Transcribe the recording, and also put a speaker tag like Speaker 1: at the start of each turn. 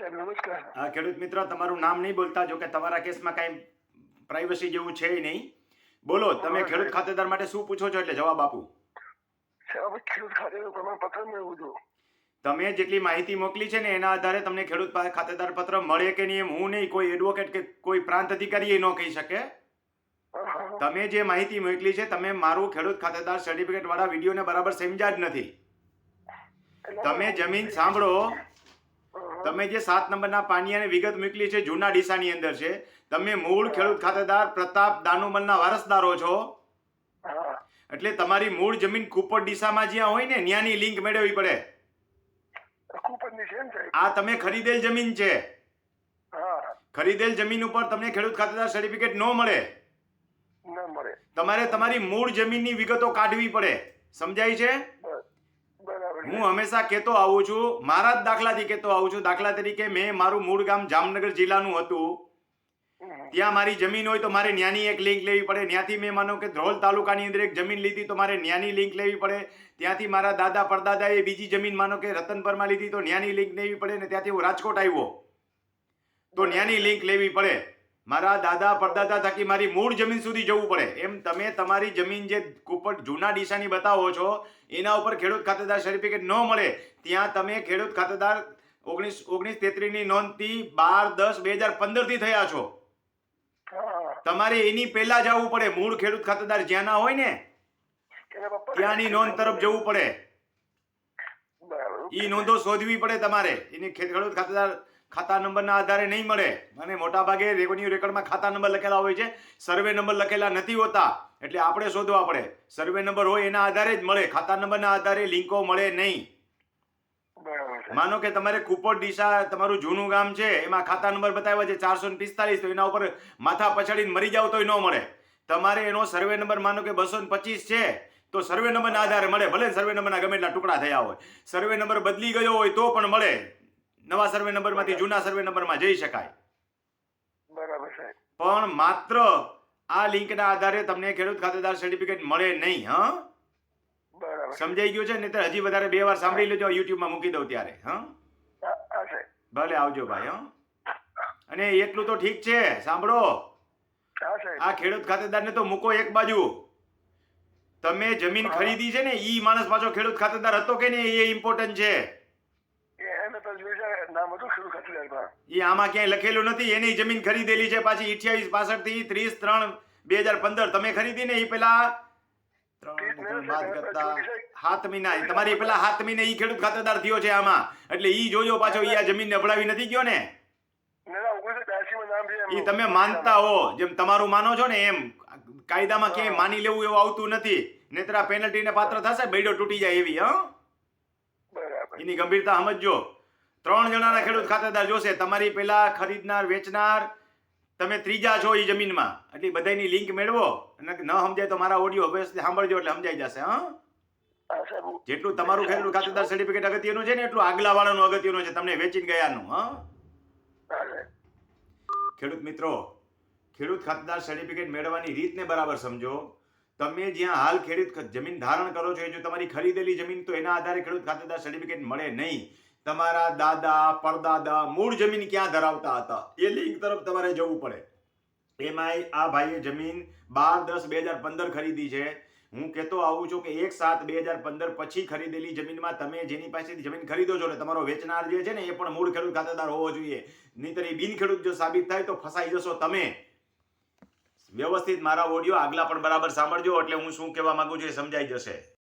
Speaker 1: સાહેબ નમસ્કાર.
Speaker 2: હા ખેડૂત મિત્ર તમારું નામ નહીં બોલતા જો કે તમારા કેસમાં કાંઈ પ્રાઇવસી જેવું છે નહીં. બોલો તમે ખેડૂત ખાતેદાર માટે શું પૂછો છો? એટલે જવાબ આપું.
Speaker 1: સાહેબ ખેડૂત ખાતેદાર પ્રમાણપત્ર મેળવું છું.
Speaker 2: તમે જેટલી માહિતી મોકલી છે ને એના આધારે તમને ખેડૂત ખાતેદાર પત્ર મળે કે નહીં એમ હું નહીં કોઈ એડવોકેટ કે કોઈ પ્રાંત અધિકારી એ ન કહી શકે. તમે જે માહિતી મોકલી છે તમે મારું ખેડૂત ખાતેદાર સર્ટિફિકેટ વાળા વિડીયોને બરાબર સમજ્યા જ નથી. તમે જમીન સાંભળો. તમે જે સાત નંબરના પાનિયાની વિગત મોકલી છે જૂના ડીસાની અંદર છે તમે મૂળ ખેડૂત ખાતેદાર પ્રતાપ દાનુમલના વારસદારો છો. એટલે તમારી મૂળ જમીન કુપર ડીસામાં જ્યાં હોય ને ત્યાંની લિંક મેળવવી પડે. આ તમે ખરીદેલ જમીન છે. ખરીદેલ જમીન ઉપર તમને ખેડૂત ખાતેદાર સર્ટિફિકેટ ન મળે. તમારે તમારી મૂળ જમીનની વિગતો કાઢવી પડે. સમજાય છે. હું હંમેશા કહેતો આવું છું, મારા જ દાખલાથી કહેતો આવું છું. દાખલા તરીકે મેં મારું મૂળ ગામ જામનગર જિલ્લાનું હતું. ત્યાં મારી જમીન હોય તો મારે ન્યાની એક લિંક લેવી પડે. ત્યાંથી મેં માનો કે ધ્રોલ તાલુકાની અંદર એક જમીન લીધી તો મારે ન્યાની લિંક લેવી પડે. ત્યાંથી મારા દાદા પરદાદાએ બીજી જમીન માનો કે રતનપરમાં લીધી તો ન્યાની લિંક લેવી પડે ને ત્યાંથી હું રાજકોટ આવ્યો. તો ન્યાની લિંક લેવી પડે. મારા દાદા પરદાદા થકી મારી મૂળ જમીન સુધી જવું પડે. એમ તમે તમારી જમીન જે કુપટ જૂના ડીસાની બતાવો છો એના ઉપર ખેડૂત ખાતેદાર સર્ટિફિકેટ ન મળે ત્યાં તમે ખેડૂત ખાતેદાર ઓગણીસ ઓગણીસ તેત્રીસની નોંધથી બાર દસ બે હજાર પંદરથી થયા છો. તમારે એની પહેલા જવું પડે. મૂળ ખેડૂત ખાતેદાર જ્યાં ના હોય ને ત્યાંની નોંધ તરફ જવું પડે.
Speaker 1: એ
Speaker 2: ઈ નોંધો શોધવી પડે તમારે. એની ખેડૂત ખાતેદાર ખાતા નંબરના આધારે નહીં મળે. અને મોટા ભાગે રેવન્યુ રેકોર્ડમાં ખાતા નંબર લખેલા હોય છે. સર્વે નંબર લખેલા નથી હોતા. એટલે આપણે શોધવા પડે. સર્વે નંબર હોય એના આધારે જ મળે. ખાતા નંબરના આધારે લિંકો મળે નહીં. માનો કે તમારે કુપોટ દિશા તમારું જૂનું ગામ છે એમાં ખાતા નંબર બતાવ્યા છે ચારસો પિસ્તાલીસ તો એના ઉપર માથા પછાડીને મરી જાવ તોય ન મળે. તમારે એનો સર્વે નંબર માનો કે બસો પચીસ છે તો સર્વે નંબરના આધારે મળે. ભલે સર્વે નંબરના ગમે એટલા ટુકડા થયા હોય. સર્વે નંબર બદલી ગયો હોય તો પણ મળે. નવા સર્વે નંબરમાંથી જૂના સર્વે નંબરમાં જઈ શકાય.
Speaker 1: બરાબર સાહેબ.
Speaker 2: પણ માત્ર આ લિંકના આધારે તમને ખેડૂત ખાતેદાર સર્ટિફિકેટ મળે નહીં હા? સમજાઈ ગયું છે? નહીતર હજી વધારે બે વાર સાંભળી લેજો યુટ્યુબમાં મૂકી દઉં ત્યારે હા? ભલે આવજો ભાઈ હા? અને એટલું તો ઠીક છે સાંભળો. આ ખેડૂત ખાતેદારને તો મૂકો એક બાજુ. તમે જમીન ખરીદી છે ને ઈ માણસ પાછો ખેડૂત ખાતેદાર હતો કે નહીં એ ઇમ્પોર્ટન્ટ છે.
Speaker 1: એ
Speaker 2: આમાં ક્યાંય લખેલું નથી. એની જમીન ખરીદેલી છે પાછી અઠ્યાવીસ પાસઠથી ત્રીસ ત્રણ બે હજાર પંદર. તમે ખરીદી ને એ પેલા ત્રણ ત્રણ બાદ કરતા સાત મહિના તમારી પેલા સાત મહિને ઈ ખેડૂત ખાતેદાર થયો છે આમાં. એટલે ઈ જોજો પાછો ઈ આ જમીન નબળાવી નથી ગયો ને. ઈ તમે માનતા હો. જેમ તમારું માનો છો ને એમ કાયદામાં ક્યાંય માની લેવું એવું આવતું નથી. નેત્રા પેનલ્ટી ને પાત્ર થશે બેડો તૂટી જાય એવી હા? એની ગંભીરતા સમજજો. ત્રણ જણાના ખેડૂત ખાતેદાર જોશે. તમારી પેલા ખરીદનાર વેચનાર તમે ત્રીજા છો એ જમીનમાં. એટલે બધાની લિંક મેળવો. અને ન સમજાય તો મારા ઓડિયો હવે સાંભળજો એટલે સમજાઈ જશે હા? જેટલું તમારું ખેડૂત ખાતેદાર સર્ટિફિકેટ અગત્યનું છે ને એટલું આગલા વાળાનું અગત્યનું છે. તમને વેચીને ગયાનું હા? ખેડૂત મિત્રો ખેડૂત ખાતેદાર સર્ટિફિકેટ મેળવવાની રીતને બરાબર સમજો. તમે જ્યાં હાલ ખેડૂત જમીન ધારણ કરો છો એ જો તમારી ખરીદેલી જમીન તો એના આધારે ખેડૂત ખાતેદાર સર્ટિફિકેટ મળે નહીં. તમારા દાદા, પરદાદા મૂળ જમીન ક્યાં ધરાવતા હતા? એ લિંક તરફ તમારે જવું પડે. એમાંય આ ભાઈએ જમીન બાર દસ બે હજાર પંદર ખરીદી છે. હું કહેતો આવું છું કે એક સાત બે હજાર પંદર પછી ખરીદેલી જમીનમાં તમે જેની પાસેથી જમીન ખરીદો છો ને તમારો વેચનાર જે છે ને એ પણ મૂળ ખેડૂત ખાતેદાર હોવો જોઈએ. નહીંતર એ બિન ખેડૂત જો સાબિત થાય તો ફસાઈ જશો તમે. વ્યવસ્થિત મારા ઓડિયો આગલા પણ બરાબર સાંભળજો, એટલે હું શું કહેવા માંગુ છું એ સમજાઈ જશે.